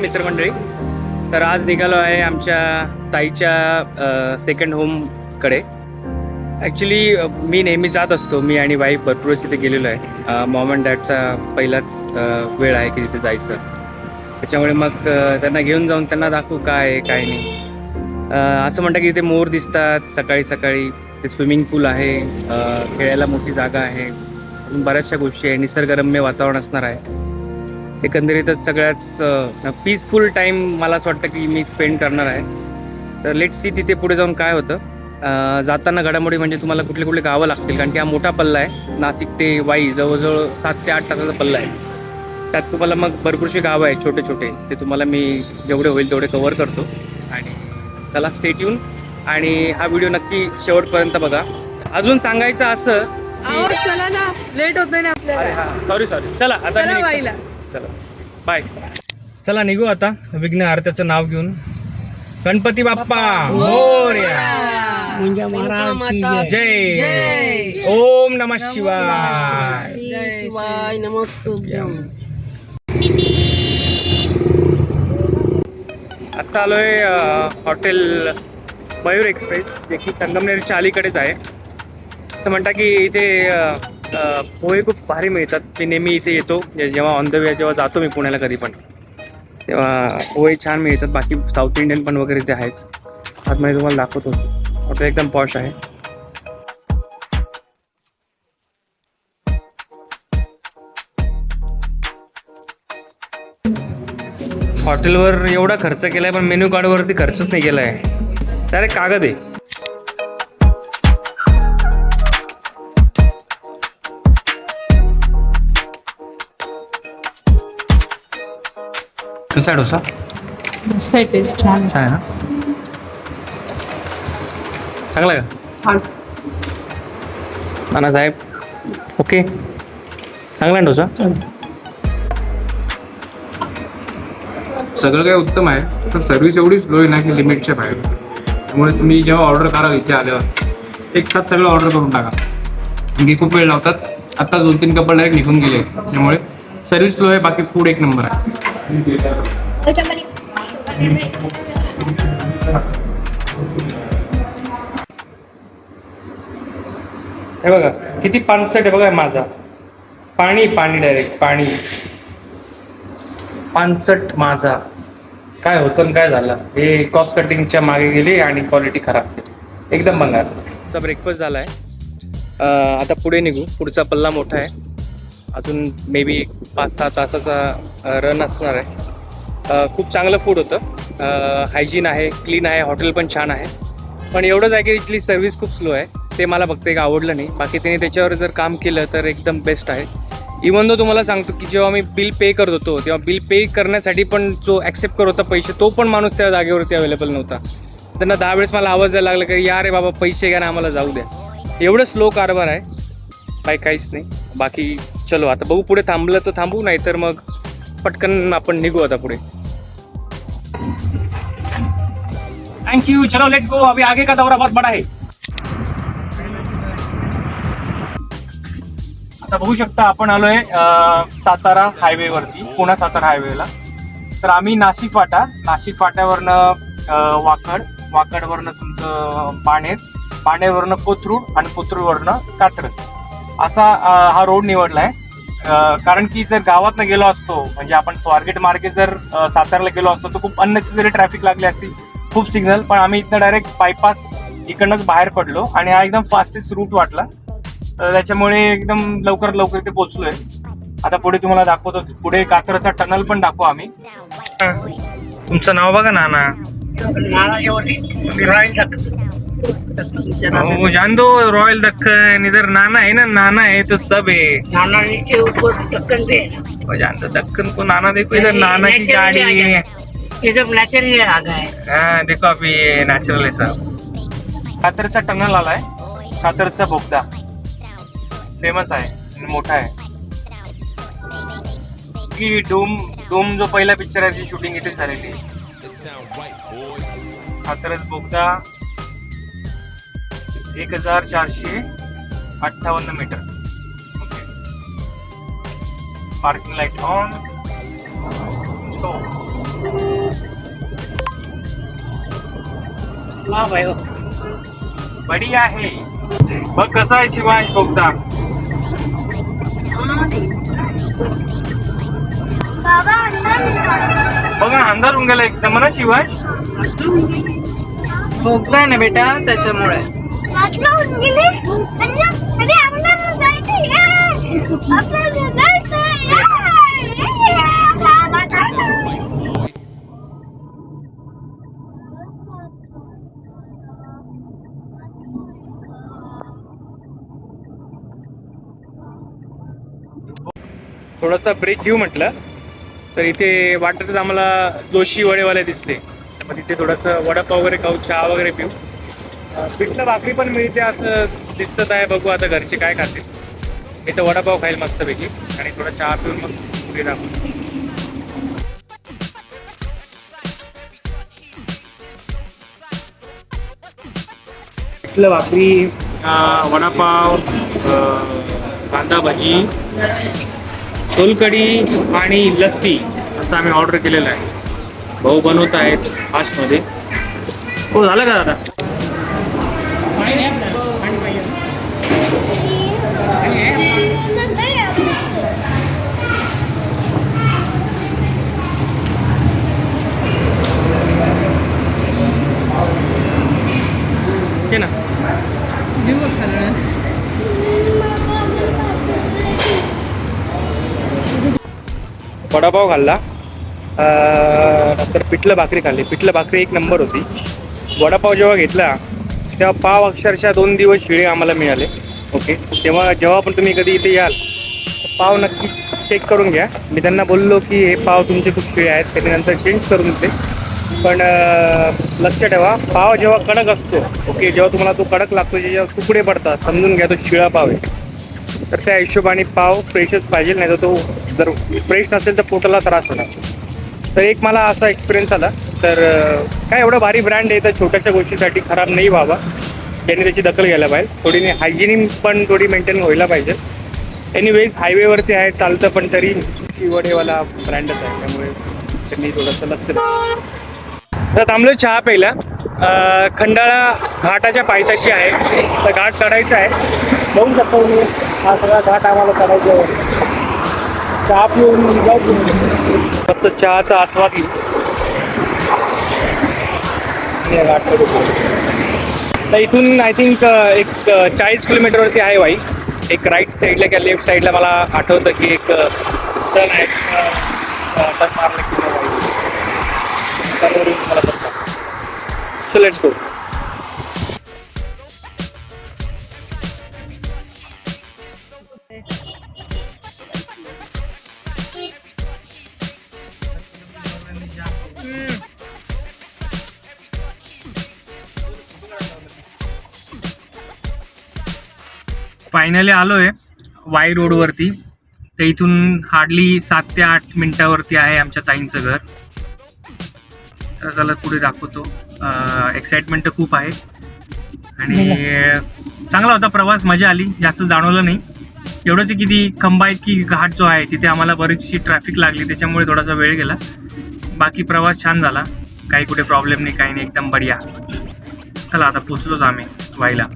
मित्रमंडळी. तर आज निघालो आहे आमच्या ताईच्या सेकंड होमकडे ॲक्च्युली मी नेहमी जात असतो मी आणि वाईफ भरपूर तिथे गेलेलो आहे. मॉम अँड डॅडचा पहिलाच वेळ आहे की तिथे जायचं. त्याच्यामुळे मग त्यांना घेऊन जाऊन त्यांना दाखवू काय आहे काय नाही. असं म्हणतात की तिथे मोर दिसतात सकाळी सकाळी. ते स्विमिंग पूल आहे खेळायला मोठी जागा आहे. बऱ्याचशा गोष्टी आहे निसर्गरम्य वातावरण असणार आहे. एकंदरीतच सगळ्याच पीसफुल टाईम मला असं वाटतं की मी स्पेंड करणार आहे. तर लेट सी तिथे पुढे जाऊन काय होतं. जाताना घडामोडी म्हणजे तुम्हाला कुठले कुठले गावं लागतील कारण की हा मोठा पल्ला आहे. नाशिक ते वाई जवळजवळ सात ते आठ तासाचा पल्ला आहे. त्यात तुम्हाला मग भरपूरशी गावं आहेत छोटे छोटे. ते तुम्हाला मी जेवढे होईल तेवढे कवर करतो. आणि चला स्टेट येऊन आणि हा व्हिडिओ नक्की शेवटपर्यंत बघा. अजून सांगायचं असं चला ना. लेट होत नाही सॉरी सॉरी चला आता चला. बाय चला निघू आता. विघ्न आरत्याचं नाव घेऊन. गणपती बाप्पा. मोरया. म्हणजे जय. ओम नमः शिवाय. जय शिवाय. आता आलोय हॉटेल मयूर एक्सप्रेस जे की संगमनेरच्या अलीकडेच आहे. असं म्हणता की इथे पोहे खूप भारी मिळतात. मी नेहमी इथे येतो. जेव्हा ऑन द वे जेव्हा जातो मी पुण्याला कधी पण. तेव्हा पोहे छान मिळतात. बाकी साऊथ इंडियन पण वगैरे ते आहेच. आतमध्ये तुम्हाला दाखवतो. हॉटेल एकदम पॉश आहे. हॉटेलवर एवढा खर्च केलाय पण मेन्यू कार्डवरती खर्चच नाही केलाय. डायरेक्ट कागद आहे. कसा आहे डोसा मस्त आहे टेस्ट छान छान आहे ना? चांगला आहे का? नाना साहेब ओके. चांगला आहे ना डोसा सगळं काही उत्तम आहे. पण सर्व्हिस एवढी स्लो आहे ना की लिमिटच्या बाहेर. त्यामुळे तुम्ही जेव्हा ऑर्डर करा इथे आल्यावर एक साथ सगळं ऑर्डर करून टाका. आणखी खूप वेळ लावतात. आता दोन तीन कपल डायरेक्ट निघून गेले. त्यामुळे सर्विस स्लो आहे बाकी फूड एक नंबर आहे. हे बघा किती पानसट आहे बघा माझा. पाणी पाणी डायरेक्ट पाणी. पानसट माझा. काय होतं आणि काय झालं? हे कॉस्ट कटिंगच्या मागे गेली आणि क्वालिटी खराब केली. एकदम बंगाल. ब्रेकफास्ट झाला आहे आता पुढे निघू. पुढचा पल्ला मोठा आहे. अजून मे बी पाच सहा तासाचा रन असणार आहे. खूप चांगलं फूड होतं. हायजीन आहे क्लीन आहे हॉटेल पण छान आहे. पण एवढंच आहे की इथली सर्व्हिस खूप स्लो आहे. ते मला फक्त एक आवडलं नाही. बाकी त्यांनी त्याच्यावर जर काम केलं तर एकदम बेस्ट आहे. इवन दो तुम्हाला सांगतो की जेव्हा मी बिल पे करत होतो तेव्हा बिल पे करण्यासाठी पण जो ॲक्सेप्ट करत होता पैसे तो पण माणूस त्या जागेवरती अवेलेबल नव्हता. त्यांना दहा वेळेस मला आवाज द्यायला लागला की या रे बाबा पैसे घ्या ना आम्हाला जाऊ द्या. एवढं स्लो कारभार आहे. काही काहीच नाही. बाकी चलो आता बघू पुढे थांबलं तर थांबू नाही तर मग पटकन आपण निघू आता पुढे. थैंक यू चलो लेट्स गो अभी आगे का दौरा बहुत बड़ा है. आता बघू शकता आपण आलोय अं, सातारा हायवे वरती पुणा सातारा हायवेला. तर आम्ही नाशिक फाटा नाशिक फाट्यावरनं वाकड वाकडवरनं तुमचं पाणेर पाणेरवरनं कोथरूड आणि कोथरूडवरनं कात्रज. असा हा रोड निवडलाय. अं, कारण की जर गावातनं गेलो असतो म्हणजे आपण स्वारगेट मार्गे जर सातारला गेलो असतो तर खूप अननेसेसरी ट्रॅफिक लागली असती. खूप सिग्नल पण आम्ही इथनं डायरेक्ट बायपास इकडनंच बाहेर पडलो आणि हा एकदम फास्टेस्ट रूट वाटला. तर त्याच्यामुळे एकदम लवकर लवकर इथे पोहोचलोय. आता पुढे तुम्हाला दाखवतो पुढे कात्रचा टनल पण दाखवू आम्ही. तुमचं नाव बघा नाना. हो जान दो रॉयल दक्कन इधर नाना है ना नाना है तो सब है नानाजी के ऊपर दक्कन पे है वो जान दो दक्कन को नाना देखो इधर नाना की गाड़ी है। ये सब नेचुरली आ गया है हाँ देखो अभी ये नॅचरल आहे सब कात्रचा टनल आलाय कात्रचा बोगदा फेमस आहे आणि मोठा आहे की डूम डूम जो पहिला पिक्चर आहे ती शूटिंग इथे झालेली आहे कात्रज बोगदा एक हजार चारशे अठ्ठावन्न metre. Okay. Parking light on वा भाई बडी आहे. बघ कसा आहे शिवाय बोगदार बघा अंधार होऊन गेला एकदम ना शिवाय. भोगताय ना बेटा त्याच्यामुळे. थोडासा ब्रेक घेऊ म्हटलं. तर इथे वाटतच आम्हाला जोशी वडेवाले दिसले. मग तिथे थोडंसं वडापाव वगैरे खाऊ चहा वगैरे पिऊ. पिठलं भाकरी पण मिळते असं दिसत आहे. बघू आता घरचे काय खातील. इथं वडापाव खाईल मस्तपैकी. आणि थोडा चहा पिऊन मग पुढे दाखवू पिठलं भाकरी वडापाव कांदा भाजी सोलकढी आणि लस्सी असं आम्ही ऑर्डर केलेलं आहे. भाऊ बनवत आहेत फास्टमध्ये. हो झालं का दादा? ना. वडापाव खाल्ला. नंतर पिठलं भाकरी खाल्ली. पिठलं भाकरी एक नंबर होती. वडापाव जेव्हा घेतला तेव्हा पाव अक्षरशः दोन दिवस शिळे आम्हाला मिळाले. ओके तेव्हा जेव्हा पण तुम्ही कधी इथे याल पाव नक्की चेक करून घ्या. मी त्यांना बोललो की हे पाव तुमचे खूप शिळे आहेत त्यांनी नंतर चेंज करून देते पण लक्ष ठेवा पाव जेव्हा कडक असतो ओके जेव्हा तुम्हाला तो कडक लागतो जेव्हा तुकडे पडतात समजून घ्या तो शिळा पाव आहे. तर त्या हिशोबाने पाव फ्रेशच पाहिजे नाही तर तो जर फ्रेश नसेल तर पोटाला त्रास होणार. तर एक मला असा एक्सपिरियन्स आला. तर काय एवढं भारी ब्रँड आहे तर छोट्याशा गोष्टीसाठी खराब नाही व्हावा. त्यांनी त्याची दखल घ्यायला पाहिजे. थोडी हायजिनिक पण थोडी मेंटेन व्हायला पाहिजे. एनिवेज हायवेवरती आहे चालतं पण तरी शिवडेवाला ब्रँडच आहे. त्यामुळे त्यांनी थोडंसं लक्ष तर थांबलो चहा प्यायला. खंडाळा घाटाच्या पायथ्याशी आहे. तर घाट चढायचा आहे. बघू शकतो मी हा सगळा घाट आम्हाला चढायचा आहे. चहा पिऊन मस्त चहाचा आस्वाद. घेऊ. तर इथून आय थिंक एक चाळीस किलोमीटरवरती आहे वाई एक राईट साईडला किंवा लेफ्ट साईडला मला आठवतं की एक टर्न आहे टर्न मारलं की वाई त्यावरून मला सो लेट्स गो फायनली आलोय वाई रोडवरती तर इथून हार्डली सात ते आठ मिनिटावरती आहे आमच्या ताईंचं घर. तर त्याला पुढे दाखवतो. एक्साइटमेंट तर खूप आहे. आणि चांगला होता प्रवास मजा आली. जास्त जाणवलं नाही. एवढंच आहे की ती खंबाईत की घाट जो आहे तिथे आम्हाला बरीचशी ट्रॅफिक लागली. त्याच्यामुळे थोडासा वेळ गेला. बाकी प्रवास छान झाला. काही कुठे प्रॉब्लेम नाही काही नाही. एकदम बढिया. चला आता पोचलोच आम्ही वाईला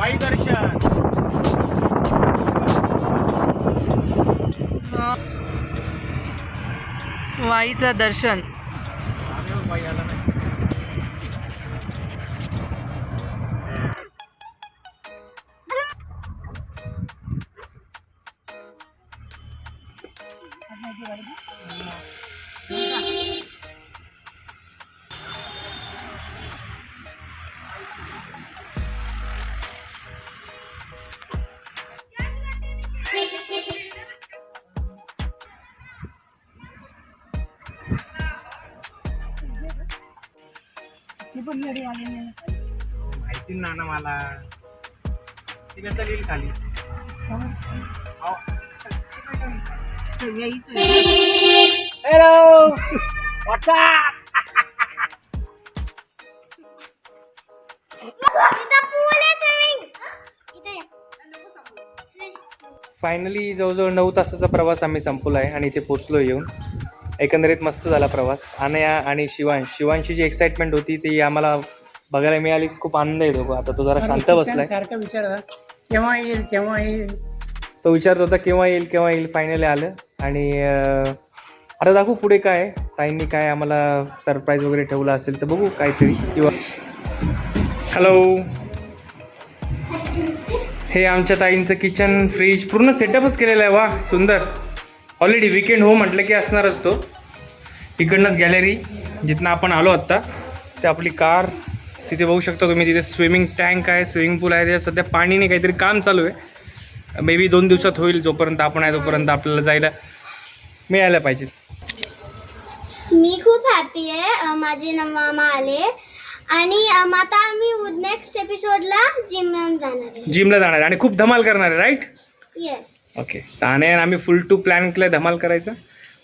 वाई दर्शन. वाईचं दर्शन. वाई आला नाही. माहिती ना ना मला. ती कसं येईल खाली. अहो. हॅलो व्हॉट्सअप फायनली जवळजवळ नऊ तासाचा प्रवास आम्ही संपवला आहे आणि इथे पोचलो येऊन. एकंदरीत मस्त झाला प्रवास. अनया आणि शिवांश. शिवांशी जी एक्साइटमेंट होती ती आम्हाला बघायला मिळालीच. खूप आनंद येतो. आता तो जरा शांत बसलाय. सारखा विचार केव्हा येईल केव्हा येईल? तो विचारत होता केव्हा येईल केव्हा येईल? फायनली आलं. आणि आता दाखवू पुढे काय. ताईंनी काय आम्हाला सरप्राईज वगैरे ठेवला असेल तर बघू काहीतरी. किंवा हॅलो हे आमच्या ताईंचं किचन फ्रीज पूर्ण सेटअपच केलेलं आहे. वा सुंदर. ऑलरेडी विकेंड हो म्हटलं की असणारच तो. इकडनंच गॅलरी जिथनं आपण आलो आत्ता ते आपली कार तिथे बघू शकता तुम्ही तिथे स्विमिंग टँक आहे स्विमिंग पूल आहे त्याच्यात सध्या पाणी नाही काहीतरी काम चालू आहे. मे बी दोन दिवसात होईल जोपर्यंत आपण आहे तोपर्यंत आपल्याला जायला मिळायला पाहिजे. मी खूप हॅपी आहे माझे मामा आले. आणि आता आम्ही नेक्स्ट एपिसोडला जिम जाणार आहे. जिमला जाणार आहे. आणि खूप धमाल करणार आहे राईट येस ओके आणि आम्ही फुल टू प्लॅन केलं धमाल करायचा.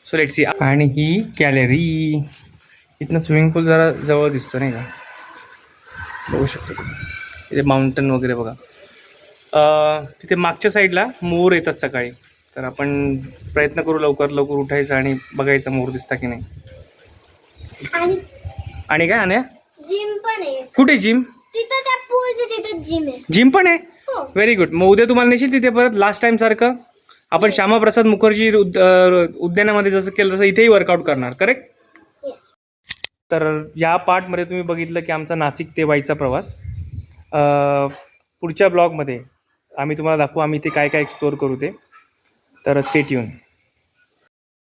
सो लेट सी आणि ही गॅलरी इथनं स्विमिंग पूल जरा जवळ दिसतो नाही का? बघू शकतो. इथे माउंटन वगैरे बघा. तिथे मागच्या साईडला मोर येतात सकाळी. तर आपण प्रयत्न करू लवकर लवकर उठायचं आणि बघायचं मोर दिसता की नाही. आणि काय आणि जिम पण आहे. कुठे जिम तिथं त्या पूलच्या तिथं जिम आहे. जिम पण आहे? व्हेरी गुड मग उद्या तुम्हाला नेशील तिथे परत लास्ट टाइम सारखं? आपण श्यामाप्रसाद मुखर्जी उद- अं, उद्यानामध्ये जसं केलं तसं इथेही वर्कआउट करणार करेक्ट तर या पार्टमध्ये तुम्ही बघितलं की आमचा नाशिक ते वाईचा प्रवास. अं, पुढच्या ब्लॉगमध्ये आम्ही तुम्हाला दाखवू आम्ही ते काय काय एक्सप्लोअर करू ते. तर स्टेट येऊन